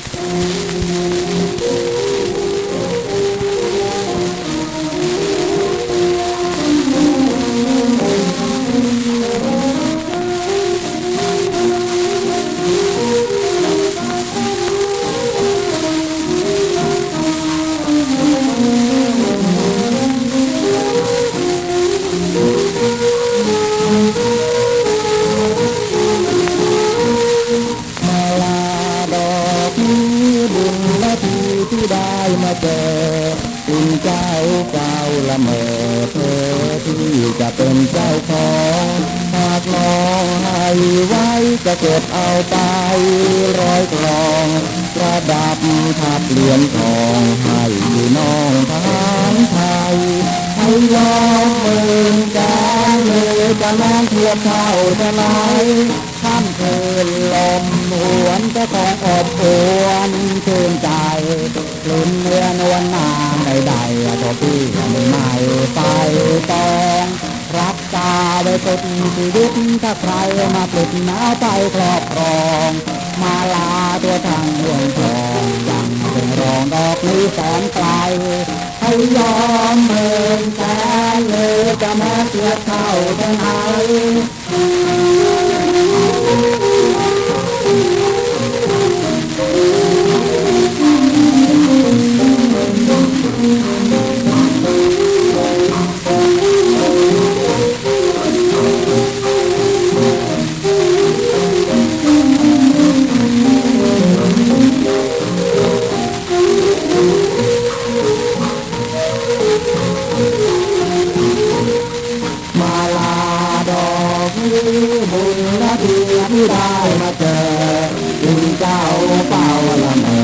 มา ได้มาเจอคุณเจ้าเก่าละเมอเธอที่จะเป็นเจ้าของหากน้องให้ไว้จะเก็บเอาไปร้อยกลองประดับทับเหรียญทองให้น้องทหารไทยให้ยอมเมืองแกเลยจะน้องเทียบเท่าจะไหนข้ามคืนลมหวน ไว้สุดชีวิตถ้าใครมาปลิดน้าไปครอบครอง มาลาตัวทางหลวงทองยังเป็นรองดอกนี้แสนไกลให้ยอมเมินแสนเลยจะมาเสียบเท่าเท่าไหน ที่ได้มาเจอจึงเจ้าเป่าละเมอ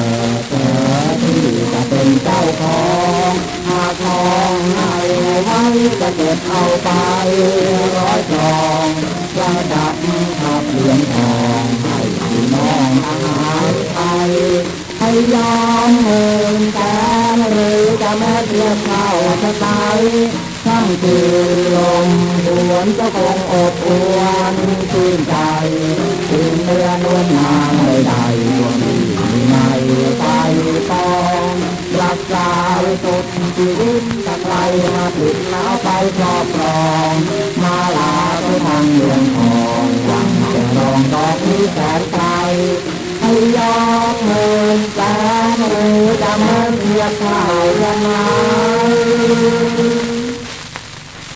เธอที่จะเป็นเจ้าของหากทองให้ไว้จะเก็บเอาไปร้อยทองประดับทับเหรียญทองให้พี่น้องทหารไทยให้ยอมเมืองแกนหรือจะแม้เทียบเท่าจะตายช่างคืนลมหวนก็คงอบอวนชื่นใจ ชีวิตจะไครมาผิดแล้วไปชอบรอง มาลาไปทางเมืองทองหวังจะรองดอกนี้แสนไกลให้ยอมเมินแสนหรือจะเมินเทียบเท่ายังไง